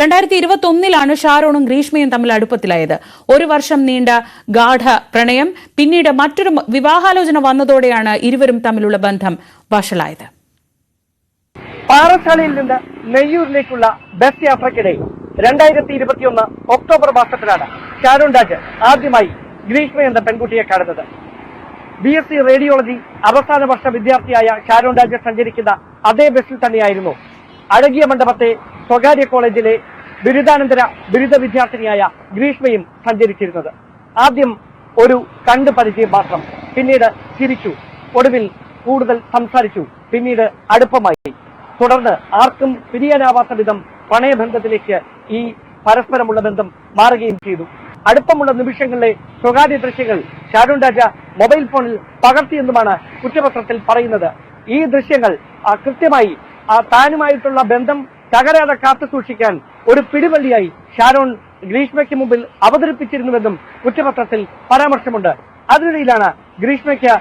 രണ്ടായിരത്തി ഇരുപത്തി ഒന്നിലാണ് ഷാരോണും ഗ്രീഷ്മയും തമ്മിൽ അടുപ്പത്തിലായത്. ഒരു വർഷം നീണ്ട ഗാഠ പ്രണയം പിന്നീട് മറ്റൊരു വിവാഹാലോചന വന്നതോടെയാണ് ഇരുവരും തമ്മിലുള്ള ബന്ധം വഷളായത്. പാറശാലയിൽ നിന്ന് നെയ്യൂരിലേക്കുള്ള ബസ് യാത്രക്കിടെ രണ്ടായിരത്തി ഇരുപത്തിയൊന്ന് ഒക്ടോബർ മാസത്തിലാണ് ഷാരോൺ രാജ് ആദ്യമായി ഗ്രീഷ്മ എന്ന പെൺകുട്ടിയെ കാണുന്നത്. ബി എസ് സി റേഡിയോളജി അവസാന വർഷ വിദ്യാർത്ഥിയായ ഷാരോൺ രാജ് സഞ്ചരിക്കുന്ന അതേ ബസ്സിൽ തന്നെയായിരുന്നു. അഴകിയ മണ്ഡപത്തെ സ്വകാര്യ കോളേജിലെ ബിരുദാനന്തര ബിരുദ വിദ്യാർത്ഥിനിയായ ഗ്രീഷ്മയും സഞ്ചരിച്ചിരുന്നത്. ആദ്യം ഒരു കണ്ടു പരിചയം മാത്രം പിന്നീട് ചിരിച്ചു ഒടുവിൽ കൂടുതൽ സംസാരിച്ചു പിന്നീട് അടുപ്പമായി. തുടർന്ന് ആർക്കും പിരിയാനാവാത്ത വിധം പ്രണയബന്ധത്തിലേക്ക് ഈ പരസ്പരമുള്ള ബന്ധം മാറുകയും ചെയ്തു. അടുപ്പമുള്ള നിമിഷങ്ങളിലെ സ്വകാര്യ ദൃശ്യങ്ങൾ ഷാരൂൺ രാജ മൊബൈൽ ഫോണിൽ പകർത്തിയെന്നുമാണ് കുറ്റപത്രത്തിൽ പറയുന്നത്. ഈ ദൃശ്യങ്ങൾ കൃത്യമായി താനുമായിട്ടുള്ള ബന്ധം തകരാതെ കാത്തു സൂക്ഷിക്കാൻ ഒരു പിടിവള്ളിയായി ഷാരോൺ ഗ്രീഷ്മയ്ക്ക് മുമ്പിൽ അവതരിപ്പിച്ചിരുന്നുവെന്നും കുറ്റപത്രത്തിൽ പരാമർശമുണ്ട്. അതിനിടയിലാണ് ഗ്രീഷ്മയ്ക്ക്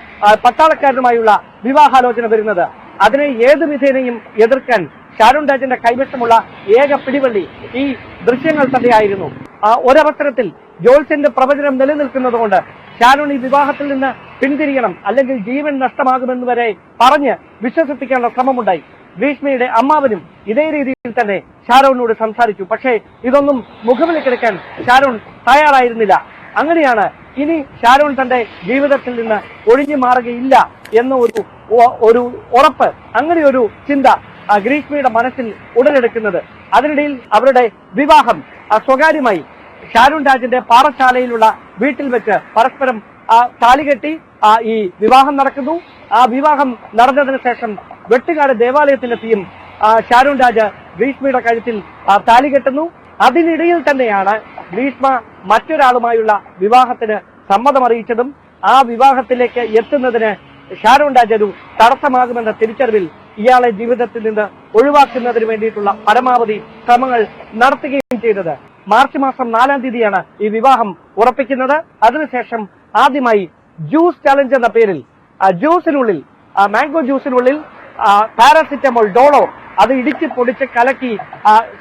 പട്ടാളക്കാരുമായുള്ള വിവാഹാലോചന വരുന്നത്. അതിനെ ഏത് വിധേനയും എതിർക്കാൻ ഷാരോൺ രാജന്റെ കൈവശമുള്ള ഏക പിടിവള്ളി ഈ ദൃശ്യങ്ങൾ തന്നെയായിരുന്നു. ഒരവസരത്തിൽ ജോൾസന്റെ പ്രവചനം നിലനിൽക്കുന്നതുകൊണ്ട് ഷാരോൺ ഈ വിവാഹത്തിൽ നിന്ന് പിന്തിരിയണം അല്ലെങ്കിൽ ജീവൻ നഷ്ടമാകുമെന്ന് വരെ പറഞ്ഞ് വിശ്വസിപ്പിക്കാനുള്ള ശ്രമമുണ്ടായി. ഗ്രീഷ്മയുടെ അമ്മാവനും ഇതേ രീതിയിൽ തന്നെ ഷാരോണിനോട് സംസാരിച്ചു. പക്ഷേ ഇതൊന്നും മുഖവിലേക്കെടുക്കാൻ ഷാരോൺ തയ്യാറായിരുന്നില്ല. അങ്ങനെയാണ് ഇനി ഷാരോൺ തന്റെ ജീവിതത്തിൽ നിന്ന് ഒഴിഞ്ഞു മാറുകയില്ല എന്ന ഒരു ഒരു ഉറപ്പ് അങ്ങനെ ഒരു ചിന്ത ഗ്രീഷ്മയുടെ മനസ്സിൽ ഉടലെടുക്കുന്നത്. അതിനിടയിൽ അവരുടെ വിവാഹം സ്വകാര്യമായി ഷാരൂൺ രാജിന്റെ പാറശാലയിലുള്ള വീട്ടിൽ വെച്ച് പരസ്പരം താലികെട്ടി ഈ വിവാഹം നടക്കുന്നു. ആ വിവാഹം നടന്നതിന് ശേഷം വെട്ടുകാട് ദേവാലയത്തിലെത്തിയും ഷാരൂൺ രാജ ഭീഷ്മയുടെ കഴുത്തിൽ താലി കെട്ടുന്നു. അതിനിടയിൽ തന്നെയാണ് ഭീഷ്മ മറ്റൊരാളുമായുള്ള വിവാഹത്തിന് സമ്മതമറിയിച്ചതും ആ വിവാഹത്തിലേക്ക് എത്തുന്നതിന് ഷാരൂൺ രാജ ഒരു തടസ്സമാകുമെന്ന തിരിച്ചറിവിൽ ഇയാളെ ജീവിതത്തിൽ നിന്ന് ഒഴിവാക്കുന്നതിന് വേണ്ടിയിട്ടുള്ള പരമാവധി ശ്രമങ്ങൾ നടത്തുകയും ചെയ്തത്. മാർച്ച് മാസം നാലാം തീയതിയാണ് ഈ വിവാഹം ഉറപ്പിക്കുന്നത്. അതിനുശേഷം ആദ്യമായി ജ്യൂസ് ചലഞ്ച് എന്ന പേരിൽ ജ്യൂസിനുള്ളിൽ മാംഗോ ജ്യൂസിനുള്ളിൽ പാരാസിറ്റമോൾ ഡോളോ അത് ഇടിച്ച് പൊടിച്ച് കലക്കി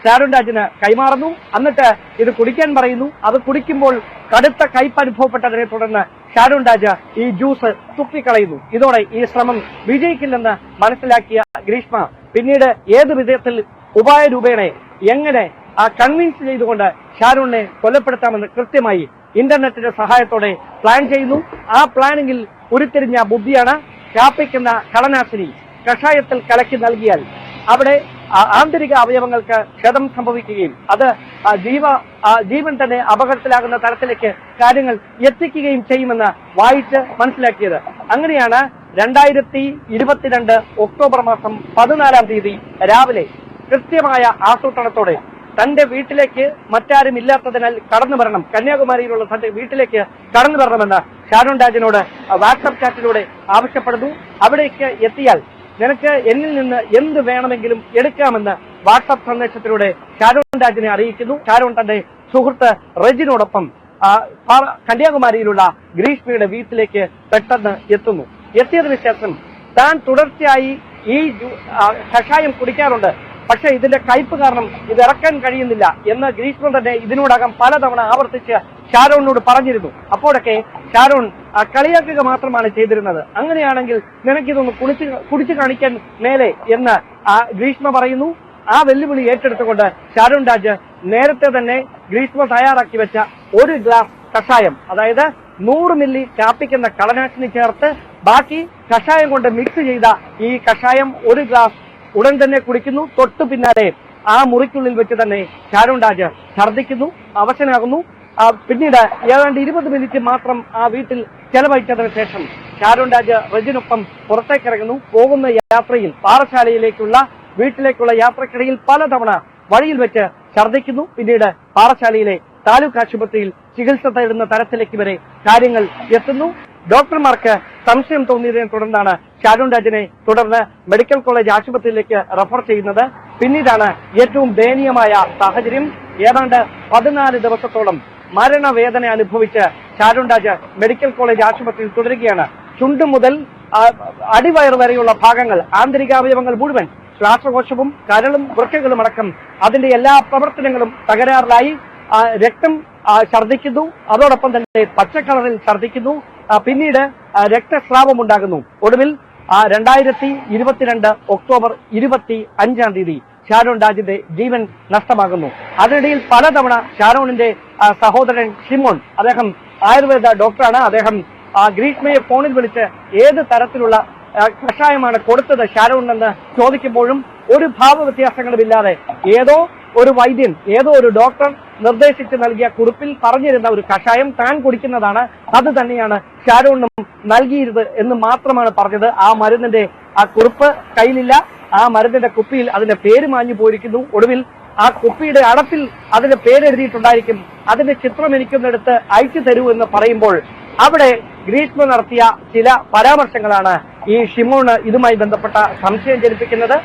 ഷാരുൺ രാജിന് കൈമാറുന്നു. എന്നിട്ട് ഇത് കുടിക്കാൻ പറയുന്നു. അത് കുടിക്കുമ്പോൾ കടുത്ത കയ്പ് അനുഭവപ്പെട്ടതിനെ തുടർന്ന് ഷാരുൺ രാജ് ഈ ജ്യൂസ് തുപ്പിക്കളയുന്നു. ഇതോടെ ഈ ശ്രമം വിജയിക്കില്ലെന്ന് മനസ്സിലാക്കിയ ഗ്രീഷ്മ പിന്നീട് ഏത് വിധത്തിൽ ഉപായ രൂപേണെ എങ്ങനെ ആ കൺവിൻസ് ചെയ്തുകൊണ്ട് ഷാരൂണിനെ കൊലപ്പെടുത്താമെന്ന് കൃത്യമായി ഇന്റർനെറ്റിന്റെ സഹായത്തോടെ പ്ലാൻ ചെയ്യുന്നു. ആ പ്ലാനിങ്ങിൽ ഉരുത്തിരിഞ്ഞ ബുദ്ധിയാണ് വ്യാപിക്കുന്ന കളനാശിനി. കഷായത്തിൽ കലക്കി നൽകിയാൽ അവിടെ ആന്തരിക അവയവങ്ങൾക്ക് ക്ഷതം സംഭവിക്കുകയും അത് ജീവ ജീവൻ തന്നെ അപകടത്തിലാകുന്ന തരത്തിലേക്ക് കാര്യങ്ങൾ എത്തിക്കുകയും ചെയ്യുമെന്ന് വായിച്ച് മനസ്സിലാക്കിയത്. അങ്ങനെയാണ് രണ്ടായിരത്തി ഇരുപത്തിരണ്ട് ഒക്ടോബർ മാസം പതിനാലാം തീയതി രാവിലെ കൃത്യമായ ആസൂത്രണത്തോടെ തന്റെ വീട്ടിലേക്ക് മറ്റാരും ഇല്ലാത്തതിനാൽ കടന്നു വരണം. കന്യാകുമാരിയിലുള്ള തന്റെ വീട്ടിലേക്ക് കടന്നു വരണമെന്ന് ഷാരോൺ രാജിനോട് വാട്സപ്പ് ചാറ്റിലൂടെ ആവശ്യപ്പെടുന്നു. അവിടേക്ക് എത്തിയാൽ നിനക്ക് എന്നിൽ നിന്ന് എന്ത് വേണമെങ്കിലും എടുക്കാമെന്ന് വാട്സപ്പ് സന്ദേശത്തിലൂടെ ഷാരോൺ രാജിനെ അറിയിക്കുന്നു. ഷാരോൺ തന്റെ സുഹൃത്ത് റെജിനോടൊപ്പം കന്യാകുമാരിയിലുള്ള ഗ്രീഷ്മയുടെ വീട്ടിലേക്ക് പെട്ടെന്ന് എത്തുന്നു. എത്തിയതിനു ശേഷം താൻ തുടർച്ചയായി ഈ കഷായം കുടിക്കാറുണ്ട്. പക്ഷേ ഇതിന്റെ കയ്പ് കാരണം ഇത് ഇറക്കാൻ കഴിയുന്നില്ല എന്ന് ഗ്രീഷ്മൻ തന്നെ ഇതിനോടകം പലതവണ ആവർത്തിച്ച് ഷാരോണിനോട് പറഞ്ഞിരുന്നു. അപ്പോഴൊക്കെ ഷാരോൺ കളിയാക്കുക മാത്രമാണ് ചെയ്തിരുന്നത്. അങ്ങനെയാണെങ്കിൽ നിനക്കിതൊന്ന് കുളിച്ച് കുടിച്ചു കാണിക്കാൻ മേലെ എന്ന് ആ ഗ്രീഷ്മ പറയുന്നു. ആ വെല്ലുവിളി ഏറ്റെടുത്തുകൊണ്ട് ഷാരോൺ രാജ് നേരത്തെ തന്നെ ഗ്രീഷ്മ തയ്യാറാക്കി വെച്ച ഒരു ഗ്ലാസ് കഷായം അതായത് നൂറ് മില്ലി കാപ്പിക്കുന്ന കളനാശിനി ചേർത്ത് ബാക്കി കഷായം കൊണ്ട് മിക്സ് ചെയ്ത ഈ കഷായം ഒരു ഗ്ലാസ് ഉടൻ തന്നെ കുടിക്കുന്നു. തൊട്ടു പിന്നാലെ ആ മുറിക്കുള്ളിൽ വെച്ച് തന്നെ ഷാരോൺ രാജ് ഛർദ്ദിക്കുന്നു അവശനാകുന്നു. പിന്നീട് ഏതാണ്ട് ഇരുപത് മിനിറ്റ് മാത്രം ആ വീട്ടിൽ ചെലവഴിച്ചതിനു ശേഷം ഷാരോൺ രാജ് റജിനൊപ്പം പുറത്തേക്കിറങ്ങുന്നു. പോകുന്ന യാത്രയിൽ പാറശാലയിലേക്കുള്ള വീട്ടിലേക്കുള്ള യാത്രക്കിടയിൽ പലതവണ വഴിയിൽ വെച്ച് ഛർദ്ദിക്കുന്നു. പിന്നീട് പാറശാലയിലെ താലൂക്ക് ആശുപത്രിയിൽ ചികിത്സ തേടുന്ന തരത്തിലേക്ക് വരെ കാര്യങ്ങൾ എത്തുന്നു. ഡോക്ടർമാർക്ക് സംശയം തോന്നിയതിനെ തുടർന്നാണ് ഷാരോൺ രാജിനെ തുടർന്ന് മെഡിക്കൽ കോളേജ് ആശുപത്രിയിലേക്ക് റഫർ ചെയ്യുന്നത്. പിന്നീടാണ് ഏറ്റവും ദയനീയമായ സാഹചര്യം. ഏതാണ്ട് പതിനാല് ദിവസത്തോളം മരണവേദന അനുഭവിച്ച് ചാരുണ്ടാജ് മെഡിക്കൽ കോളേജ് ആശുപത്രിയിൽ തുടരുകയാണ്. ചുണ്ടു മുതൽ അടിവയർ വരെയുള്ള ഭാഗങ്ങൾ ആന്തരികാവയവങ്ങൾ മുഴുവൻ ശ്വാസകോശവും കരളും വൃക്കകളും അടക്കം അതിന്റെ എല്ലാ പ്രവർത്തനങ്ങളും തകരാറിലായി. രക്തം ഛർദ്ദിക്കുന്നു. അതോടൊപ്പം തന്നെ പച്ചക്കളറിൽ ഛർദ്ദിക്കുന്നു. പിന്നീട് രക്തസ്രാവം ഉണ്ടാകുന്നു. ഒടുവിൽ രണ്ടായിരത്തി ഇരുപത്തിരണ്ട് ഒക്ടോബർ ഇരുപത്തി അഞ്ചാം തീയതി ഷാരോൺ രാജിന്റെ ജീവൻ നഷ്ടമാകുന്നു. അതിനിടയിൽ പലതവണ ഷാരോണിന്റെ സഹോദരൻ ഷിമോൺ അദ്ദേഹം ആയുർവേദ ഡോക്ടറാണ്. അദ്ദേഹം ആ, ഗ്രീഷ്മയെ ഫോണിൽ വിളിച്ച് ഏത് തരത്തിലുള്ള കഷായമാണ് കൊടുത്തത് ഷാരോണിനെന്ന് ചോദിക്കുമ്പോഴും ഒരു ഭാവ വ്യത്യാസങ്ങളുമില്ലാതെ ഏതോ ഒരു വൈദ്യൻ ഏതോ ഒരു ഡോക്ടർ നിർദ്ദേശിച്ച് നൽകിയ കുറിപ്പിൽ പറഞ്ഞിരുന്ന ഒരു കഷായം താൻ കുടിക്കുന്നതാണ്. അത് തന്നെയാണ് ഷാരോണിനും നൽകിയിരുന്നത് എന്ന് മാത്രമാണ് പറഞ്ഞത്. ആ മരുന്നിന്റെ ആ കുറിപ്പ് കയ്യിലില്ല. ആ മരുന്നിന്റെ കുപ്പിയിൽ അതിന്റെ പേര് മാഞ്ഞു പോയിരിക്കുന്നു. ഒടുവിൽ ആ കുപ്പിയുടെ അടപ്പിൽ അതിന്റെ പേരെഴുതിയിട്ടുണ്ടായിരിക്കും. അതിന്റെ ചിത്രം എനിക്കൊന്നെടുത്ത് അയച്ചു തരൂ എന്ന് പറയുമ്പോൾ അവിടെ ഗ്രീഷ്മ നടത്തിയ ചില പരാമർശങ്ങളാണ് ഈ ഷിമോണ് ഇതുമായി ബന്ധപ്പെട്ട സംശയം ജനിപ്പിക്കുന്നത്.